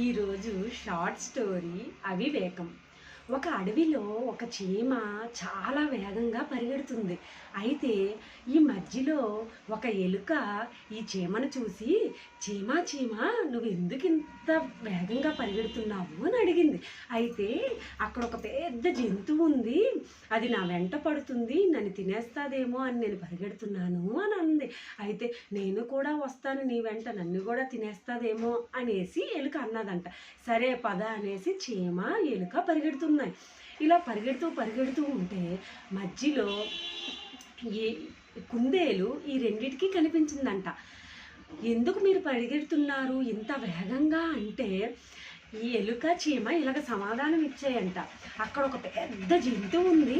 ఈరోజు short story అవివేకం. ఒక అడవిలో ఒక చీమ చాలా వేగంగా పరిగెడుతుంది. అయితే ఈ మధ్యలో ఒక ఎలుక ఈ చీమను చూసి చీమ చీమ నువ్వు ఎందుకు ఇంత వేగంగా పరిగెడుతున్నావు? అని అడిగింది. అయితే అక్కడ ఒక పెద్ద జంతువు ఉంది. అది నా వెంట పడుతుంది. నన్ను తినేస్తాదేమో అని నేను పరిగెడుతున్నాను అని అంది. అయితే నేను కూడా వస్తాను నీ వెంట నన్ను కూడా తినేస్తాదేమో అనేసి ఎలుక అన్నదంట. సరే పద అనేసి చీమ ఎలుక ఉన్నాయి ఇలా పరిగెడుతూ పరిగెడుతూ ఉంటే మధ్యలో ఏ కుందేలు ఈ రెండిటికి కనిపించిందంట. ఎందుకు మీరు పరిగెడుతున్నారు? ఇంత వేగంగా అంటే ఈ ఎలుక చీమ ఇలాగ సమాధానం ఇచ్చాయంట. అక్కడ ఒక పెద్ద జంతువు ఉంది.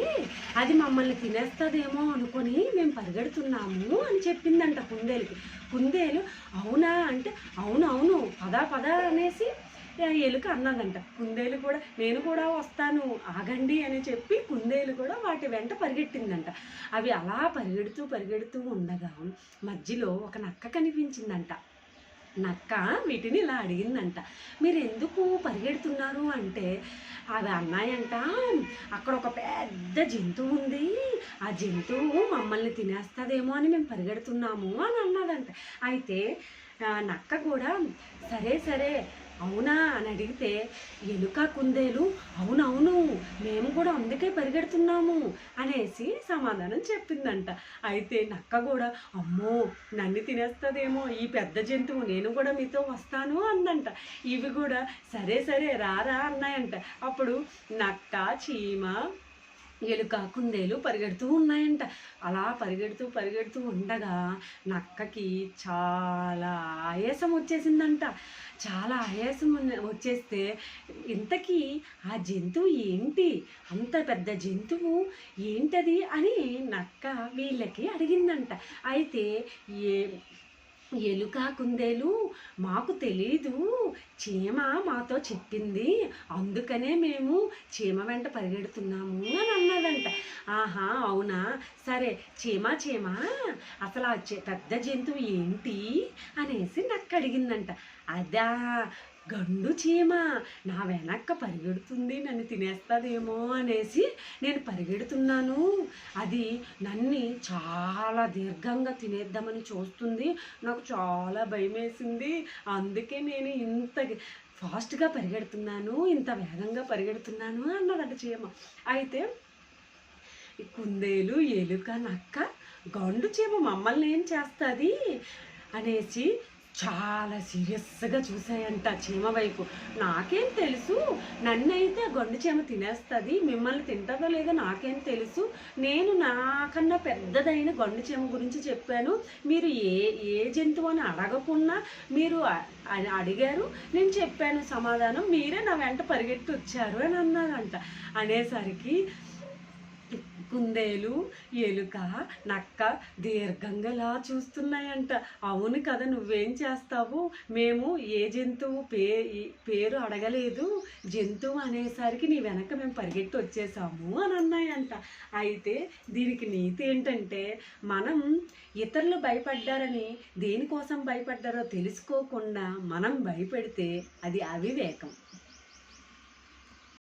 అది మమ్మల్ని తినేస్తుందేమో అనుకొని మేము పరిగెడుతున్నాము అని చెప్పిందంట కుందేలుకి. కుందేలు అవునా? అంటే అవును అవును. పదా పదా అనేసి ఎలుక అన్నదంట కుందేలు కూడా నేను కూడా వస్తాను ఆగండి అని చెప్పి కుందేలు కూడా వాటి వెంట పరిగెట్టిందంట. అవి అలా పరిగెడుతూ పరిగెడుతూ ఉండగా మధ్యలో ఒక నక్క కనిపించిందంట. నక్క వీటిని ఇలా అడిగిందంట. మీరు ఎందుకు పరిగెడుతున్నారు? అంటే అవి అన్నాయంట అక్కడ ఒక పెద్ద జంతువు ఉంది. ఆ జంతువు మమ్మల్ని తినేస్తుందేమో అని మేము పరిగెడుతున్నాము అని అన్నదంట. అయితే నక్క కూడా సరే సరే అవునా అని అడిగితే ఎలుక కుందేలు అవునవును మేము కూడా అందుకే పరిగెడుతున్నాము అనేసి సమాధానం చెప్పిందంట. అయితే నక్క కూడా అమ్మో నన్ను తినేస్తుందేమో ఈ పెద్ద జంతువు నేను కూడా మీతో వస్తాను అందంట. ఇవి కూడా సరే సరే రారా అన్నాయంట. అప్పుడు నక్క చీమ ఎలుక కుందేలు పరిగెడుతూ ఉన్నాయంట. అలా పరిగెడుతూ పరిగెడుతూ ఉండగా నక్కకి చాలా ఆయాసం వచ్చేసిందంట. చాలా ఆయాసం వచ్చేస్తే ఇంతకీ ఆ జంతువు ఏంటి? అంత పెద్ద జంతువు ఏంటది అని నక్క వీళ్ళకి అడిగిందంట. అయితే ఏ ఎలుక కుందేలు మాకు తెలీదు. చీమ మాతో చెప్పింది. అందుకనే మేము చీమ వెంట పరిగెడుతున్నాము అని అన్నదంట. ఆహా అవునా? సరే చీమ చీమ. అసలు ఆ పెద్ద జంతువు ఏంటి అనేసి నక్క అడిగిందంట అదా గండు చీమ నా వెనక్క పరిగెడుతుంది నన్ను తినేస్తుందేమో అనేసి నేను పరిగెడుతున్నాను. అది నన్ను చాలా దీర్ఘంగా తినేద్దామని చూస్తుంది. నాకు చాలా భయం వేసింది అందుకే నేను ఇంత ఫాస్ట్గా పరిగెడుతున్నాను ఇంత వేగంగా పరిగెడుతున్నాను అన్నదంట చీమ. అయితే కుందేలు ఎలుక నక్క గండు చీమ మమ్మల్ని ఏం చేస్తుంది అనేసి చాలా సీరియస్గా చూసాయంట చీమ వైపు. నాకేం తెలుసు? నన్నైతే గొండు చీమ తినేస్తుంది. మిమ్మల్ని తింటుందో లేదో నాకేం తెలుసు. నేను నాకన్నా పెద్దదైన గొండు చీమ గురించి చెప్పాను. మీరు ఏ ఏ జంతువు అని అడగకున్నా మీరు అడిగారు. నేను చెప్పాను సమాధానం. మీరే నా వెంట పరిగెత్తి వచ్చారు అని అన్నారంట. అనేసరికి కుందేలు ఎలుక నక్క దీర్ఘంగా చూస్తున్నాయంట. అవును కదా నువ్వేం చేస్తావు? మేము ఏ జంతువు పే పేరు అడగలేదు. జంతువు అనేసరికి నీ వెనక మేము పరిగెత్తి వచ్చేసాము అని అన్నాయంట. అయితే దీనికి నీతి ఏంటంటే మనం ఇతరులు భయపడ్డారని దేనికోసం భయపడ్డారో తెలుసుకోకుండా మనం భయపెడితే అది అవివేకం.